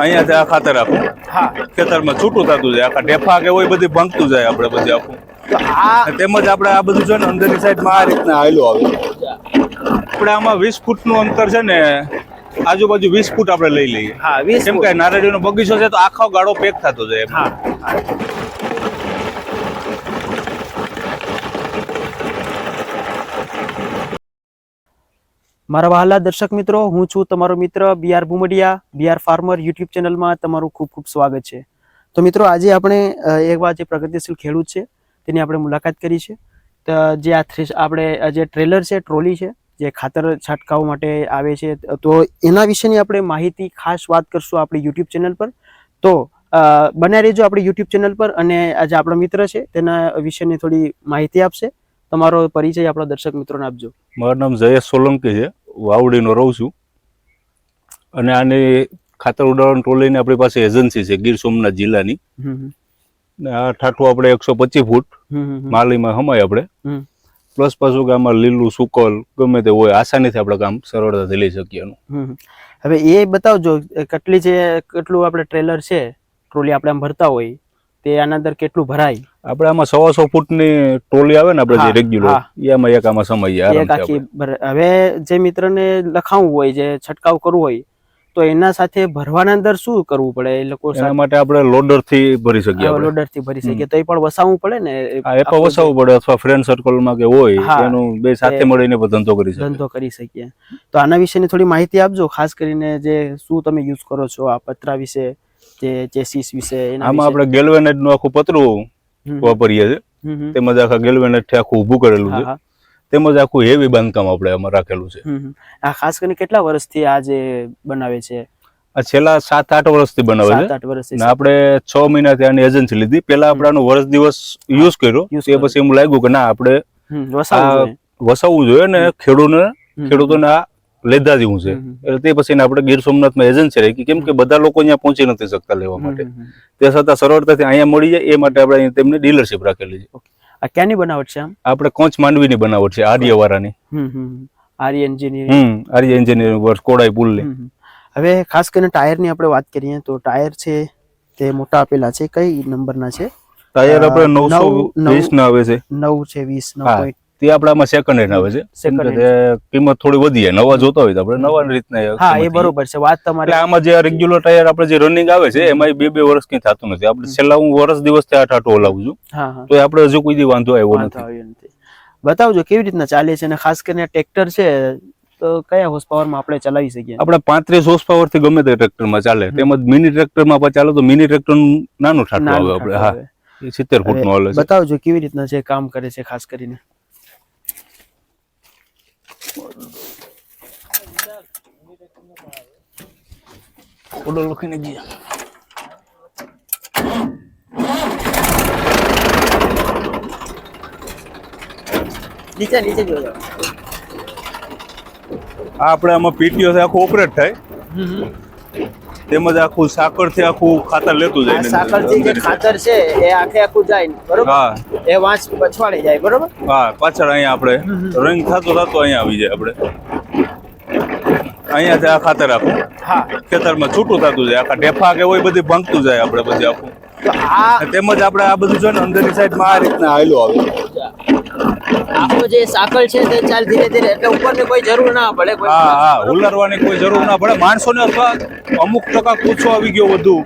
અહીંયાથી આ ખાતર આખું હા. ખેતરમાં છૂટું થતું જાય આખા ઢેફા કે હોય બધી ભંગતું જાય આપણે બધી આખું. તેમજ આપણે આ બધું છે ને અંદરની સાઈડમાં આ રીતના આયલો આવે. આપણે આમાં વીસ ફૂટનું અંતર છે ને આજુબાજુ વીસ ફૂટ આપણે લઈ લઈએ. હા વીસ કેમ કે બગીચો છે તો આખો ગાળો પેક થતો જાય હા. મારા વહાલા દર્શક મિત્રો, હું છું તમારો મિત્ર B R B R farmer YouTube ચેનલમાં તમારું ખૂબ ખૂબ સ્વાગત છે. તો મિત્રો, આજે આપણે એકવાર જે પ્રગતિશીલ ખેડૂત છે, તેની આપણે મુલાકાત કરી છે. તો જે આ થ્રેશ આપણે જે ટ્રેલર છે, ટ્રોલી છે, જે ખાતર છંટકાવ માટે આવે છે, તો એના વિશેની આપણે માહિતી, ખાસ વાત કરશું આપણી યુટ્યુબ ચેનલ પર. તો બન્યા રહેજો આપણી યુટ્યુબ ચેનલ પર અને આજે આપણો મિત્ર છે, તેના વિશેની થોડી માહિતી આપશે. તમારો પરિચય આપણા દર્શક મિત્રોને આપજો. મારું નામ જયેશ સોલંકી છે. વાવડીનો રહું છું. અને આની ખાતર ઉડાડવાની ટોલીની આપણી પાસે એજન્સી છે ગીર સોમનાથ જિલ્લાની. આ ઠાઠું આપણે એકસો પચીસ ફૂટ. માલીમાં હમાય આપણે. પ્લસ પાછું કે આમાં લીલું સુકલ ગમે તે હોય આસાનીથી આપણે કામ સરળતાથી લઈ શકીએ એનું. હવે એ બતાવજો કેટલી છે કેટલું આપણે ટ્રેલર છે ટ્રોલી આપણે આમ ભરતા હોય તે આના અંદર કેટલું ભરાય? આપણે આમાં સવા સો ફૂટની ટોલી આવે ને આપણે જે રેગ્યુલર. એમાં એક આમાં સમય એક આખી હવે જે મિત્રને લખાવવું હોય જે છટકાવ કરવો હોય તો એના સાથે ભરવાના અંદર શું કરવું પડે? એ લોકો એના માટે આપણે લોડરથી ભરી શકીએ આપણે. લોડરથી ભરી શકીએ. તો એ પણ વસાવવું પડે ને? એ પણ વસાવવું પડે અથવા ફ્રેન્ડ સર્કલમાં કે હોય એનું બે સાથે મળીને ધંધો કરી શકીએ. ધંધો કરી શકીએ. તો આના વિશેની થોડી માહિતી આપજો ખાસ કરીને જે શું તમે યુઝ કરો છો આ પતરા વિશે જે ચેસીસ વિશે આમાં આપણે ગેલ્વેનાઇટનું આખું પતરું વાપરીએ છીએ. તેમજ આખા થી આખું ઊભું કરેલું છે. તેમજ આખું હેવી બાંધકામ આપણે આમાં રાખેલું છે. આ ખાસ કરીને કેટલા વર્ષથી આ જે બનાવે છે? આ છેલ્લા સાત આઠ વર્ષથી બનાવે છે. આપણે છ મહિનાથી આની એજન્સી લીધી. પેલા આપણાનો વર્ષ દિવસ યુઝ કર્યો. તે પછી એમ લાગ્યું કે ના આપણે વસાવવું જોઈએ. ને ખેડૂતોને ખેડૂતોને આ લેધા જેવું છે. એટલે તે પછી આપણે ગીર સોમનાથમાં એજન્સી રાખી કેમ કે બધા લોકો અહીંયા પહોંચી નથી શકતા લેવા માટે. તે છતાં સરળતાથી અહીંયા મળી જાય એ માટે આપણે તેમની ડીલરશીપ રાખેલી છે આ ક્યાંની બનાવટ છે આપણે કોંચ માંડવીની બનાવટ છે આર્યવાળાની. આર્ય એન્જિનિયરિંગ આર્ય એન્જિનિયરિંગ વર્ષ કોડાઈ પુલની. હવે ખાસ કરીને ટાયરની આપણે વાત કરીએ તો ટાયર છે તે મોટા આપેલા છે કઈ નંબરના છે ટાયર આપણે નવસો નવ- નવ- વીસ ના આવે છે નવ છે વીસ નવ હા. તે આપણામાં સેકન્ડ હેન્ડ આવે છે. કિંમત થોડી વધી જાય. નવા જોતા હોય તો આપણે નવા રીતના હા એ બરોબર છે. વાત તમારી આમાં જે રેગ્યુલર ટાયર આપણે જે રનિંગ આવે છે એમાં બે બે વર્ષ કઈ થતું નથી. આપણે છેલ્લા હું વર્ષ દિવસથી આઠ આઠ ઓલાવું છું. તો આપણે હજુ કોઈ દી વાંધો આવ્યો નથી. બતાવજો કેવી રીતના ચાલે છે? અને ખાસ કરીને ટ્રેક્ટર છે તો કયા હોર્સમાં આપણે ચલાવી શકીએ? આપણે પાંત્રીસ હોર્સ પાવરથી ગમે તે ટ્રેક્ટરમાં ચાલે તેમજ મિની ટ્રેક્ટરમાં ચાલે તો મિની ટ્રેક્ટર નાનું ઠાઠું આવે આપણે. હા. સિત્તેર ફૂટનું બતાવજો કેવી રીતના છે કામ કરે છે ખાસ કરીને. ઓડો લખીને ગયા નીચે નીચે જોજો. આ આપણે આમાં પીટીઓ થી આખું ઓપરેટ થાય. તેમજ આખું સાકરથી આખું ખાતર લેતું જાય સાકરથી જે ખાતર છે એ આખે આખું જાય બરોબર? હા. એ વાંસ પછવાડી જાય બરોબર? હા પાછળ અહીંયા આપણે રંગ થતો થતો અહીંયા આવી જાય આપણે. અહીંયાથી આ ખાતર આખું હા. ખેતરમાં છૂટું થતું જાય. આખા ઢેફા કે હોય બધી ભંગતું જાય આપણે બધી આખું. તેમજ આપણે આ બધું છે ને અંદરની સાઈડમાં આ રીતના આયલો આવે. આખો જે સાકર છે તે ચાલ ધીરે ધીરે એટલે ઉપરની કોઈ જરૂર ના પડે કોઈ હા હા ઉલરવાની કોઈ જરૂર ના પડે. માણસોને અથવા અમુક ટકા કૂચો આવી ગયો બધું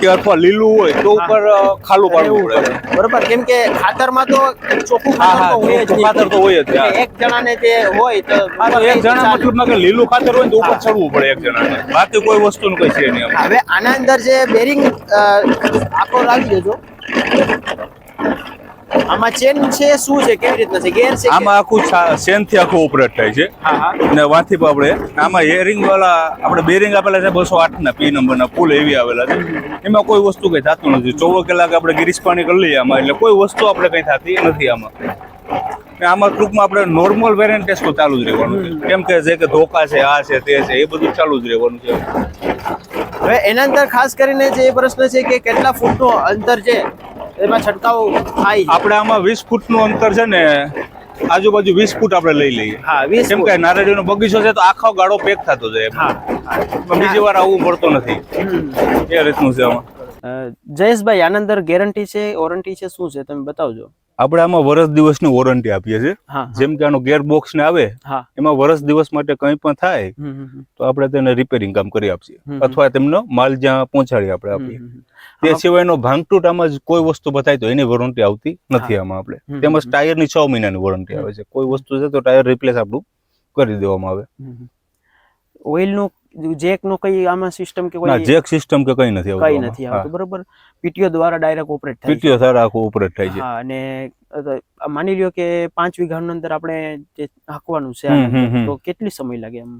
કે અથવા લીલું હોય તો ઉપર ખાલું પાડવું પડે. બરોબર. કેમ કે ખાતરમાં તો ચોખ્ખું ખાતર તો હોય જ ખાતર તો હોય જ. એક જણાને જે હોય તો એક જણા મતલબ કે લીલું ખાતર હોય તો ઉપર ચડવું પડે એક જણાને. બાકી કોઈ વસ્તુનું કઈ છે નહીં હવે આના અંદર જે બેરિંગ આખો રાખી દેજો. આમાં ચેન છે શું છે કેવી રીતના છે ગેર છે આમાં આખું ચેનથી આખું ઓપરેટ થાય છે. અને વાથી વાંથી પણ આપણે આમાં હેરિંગ વાળા આપણે બેરિંગ આપેલા છે બસો આઠ ના પી નંબર ના ફૂલ એવી આવેલા છે. એમાં કોઈ વસ્તુ કઈ થતું નથી. ચોવીસ કલાક આપણે ગિરીશ પાણી કરી લઈએ આમાં એટલે કોઈ વસ્તુ આપણે કઈ થતી નથી આમાં. આમાં ટૂંકમાં આપણે નોર્મલ વેરિયન્ટ ટેસ્ટ ચાલુ જ રહેવાનું છે. કેમ કે જે કે ધોકા છે આ છે તે છે એ બધું ચાલુ જ રહેવાનું છે. હવે એના અંદર ખાસ કરીને જે પ્રશ્ન છે કે કેટલા ફૂટનો અંતર છે? એમાં છંટકાવ થાય? આપણે આમાં વીસ ફૂટનું અંતર છે ને આજુબાજુ વીસ ફૂટ આપણે લઈ લઈએ. હા વીસ કેમ કે નારળીનો બગીચો છે તો આખો ગાળો પેક થતો જાય એમ. બીજી વાર આવવું પડતું નથી. એ રીતનું છે આમાં. જયેશભાઈ આનંદર ગેરંટી છે વોરંટી છે શું છે? તમે બતાવજો. આપણે આમાં વર્ષ દિવસની વોરંટી આપીએ છીએ. જેમ કે આનો ગેર બોક્સ ને આવે એમાં વર્ષ દિવસ માટે કંઈ પણ થાય. તો આપણે તેને રિપેરિંગ કામ કરી આપીએ. અથવા તેમનો માલ જ્યાં પહોંચાડી આપણે આપીએ. તે સિવાયનો ભાંગતૂટ આમાં કોઈ વસ્તુ બતાય તો એની વોરંટી આવતી નથી આમાં આપણે. તેમજ. ટાયરની છ મહિનાની વોરંટી આવે છે. કોઈ વસ્તુ છે તો ટાયર રિપ્લેસ આપણું કરી દેવામાં આવે. હમ, હમ. નો કઈ આમાં સિસ્ટમ કે કોઈ જેક સિસ્ટમ કે કઈ નથી કઈ નથી આવતું બરોબર? પીટીઓ દ્વારા ડાયરેક્ટ ઓપરેટ થાય પીટીઓ દ્વારા આખું ઓપરેટ થાય છે. હા અને માની લ્યો કે પાંચ વીઘાનું અંદર આપણે જે હાંકવાનું છે. તો કેટલી સમય લાગે એમ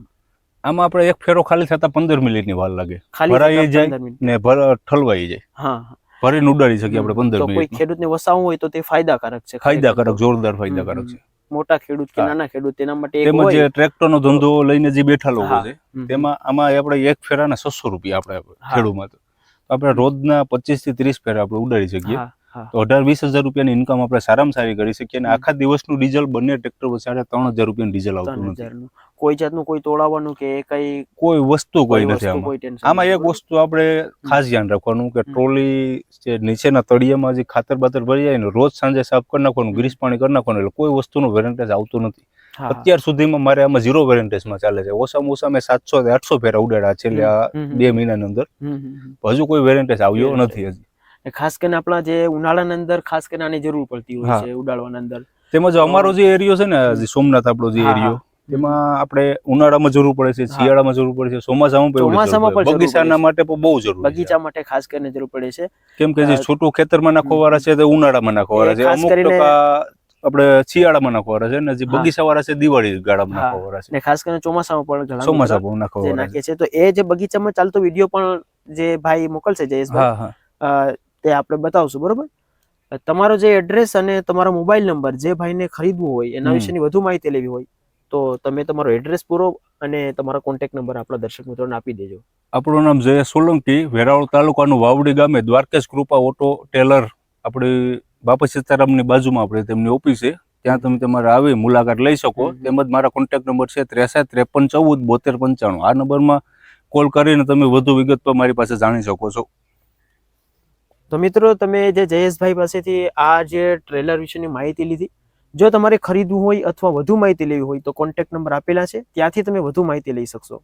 આમાં આપણે એક ફેરો ખાલી થતા પંદર મિનિટની વાર લાગે. ભરાઈ જાય ને ભર ઠલવાઈ જાય. હા ભરીને ઉડાડી શકીએ આપણે પંદર તો કોઈ મિનિટ ખેડૂતને વસાવવું હોય તો તે ફાયદાકારક છે ફાયદાકારક જોરદાર ફાયદાકારક છે. મોટા ખેડૂત કે નાના ખેડૂત તેના માટે એક તેમજ જે ટ્રેક્ટરનો ધંધો લઈને જે બેઠા લોકો છે તેમાં આમાં આપણે એક ફેરાના છસો રૂપિયા આપણે ખેડૂત ખેડૂમાં તો. આપણે રોજના પચીસથી ત્રીસ ફેરા આપણે ઉડાડી શકીએ. તો અઢાર વીસ હજાર રૂપિયાની ઇન્કમ આપણે સારામાં સારી કરી શકીએ અને. આખા દિવસનું ડીઝલ બંને ટ્રેક્ટર વચ્ચે ત્રણ હજાર રૂપિયાનું ડીઝલ આવતું નથી. કોઈ જાતનું કોઈ તોડાવવાનું કે કઈ કોઈ વસ્તુ કોઈ નથી આમાં. આમાં એક વસ્તુ આપણે ખાસ ધ્યાન રાખવાનું કે ટ્રોલી જે નીચેના તળિયામાં જે ખાતર બાતર ભરી જાય ને રોજ સાંજે સાફ કરી નાખવાનું. ગ્રીસ પાણી કરી નાખવાનું એટલે કોઈ વસ્તુનું વેરંટેજ આવતું નથી. અત્યાર સુધીમાં મારે આમાં ઝીરો વેરંટેજમાં ચાલે છે. ઓછામાં ઓછા મેં સાતસો આઠસો ફેરા ઉડાડ્યા છેલ્લા બે મહિનાની અંદર. હજુ કોઈ વેરંટેજ આવ્યો નથી હજી. ખાસ કરીને આપણા જે ઉનાળાના અંદર ખાસ કરીને આની જરૂર પડતી હોય. છે ઉડાડવાના અંદર. તેમજ અમારો જે એરિયો છે ને સોમનાથ આપણો જે એરિયો એમાં તેમાં આપણે ઉનાળામાં જરૂર પડે છે શિયાળામાં જરૂર પડે છે ચોમાસામાં પણ ચોમાસામાં પણ બગીચાના માટે બહુ જરૂર બગીચા માટે ખાસ કરીને જરૂર પડે છે. કેમ કે જે છોટું ખેતરમાં નાખવાવાળા છે તે ઉનાળામાં નાખવાવાળા છે. અમુક ટકા આપણે શિયાળામાં નાખવાવાળા છે ને જે બગીચા બગીચાવાળા છે દિવાળી ગાળામાં. નાખવાવાળા છે. ને ખાસ કરીને ચોમાસામાં પણ ચોમાસા પણ નાખવાવાળા છે. તો એ જે બગીચામાં ચાલતો વીડિયો પણ જે ભાઈ મોકલશે જયેશભાઈ હા હા. અ, તે આપણે બતાવશું બરોબર? તમારો જે એડ્રેસ અને તમારો મોબાઈલ નંબર જે ભાઈને ખરીદવું હોય એના વિશેની વધુ માહિતી લેવી હોય તો તમે તમારો એડ્રેસ પૂરો અને તમારો કોન્ટેક નંબર આપણા દર્શક મિત્રોને આપી દેજો. આપણું નામ જય સોલંકી વેરાવળ તાલુકાનું વાવડી ગામે દ્વારકેશ કૃપા ઓટો ટેલર આપણી બાપા સીતારામની બાજુમાં આપણે તેમની ઓફિસ છે. ત્યાં તમે તમારે આવી મુલાકાત લઈ શકો. તેમજ મારા કોન્ટેક્ટ નંબર છે ત્રેસઠ ત્રેપન ચૌદ બોતેર પંચાણું. આ નંબરમાં કોલ કરીને તમે વધુ વિગત પર મારી પાસે જાણી શકો છો. તો મિત્રો, તમે જે જયેશભાઈ પાસેથી આ જે ટ્રેલર વિશેની માહિતી લીધી, જો તમારે ખરીદવું હોય અથવા વધુ માહિતી લેવી હોય તો કોન્ટેક્ટ નંબર આપેલા છે. ત્યાંથી તમે વધુ માહિતી લઈ શકશો.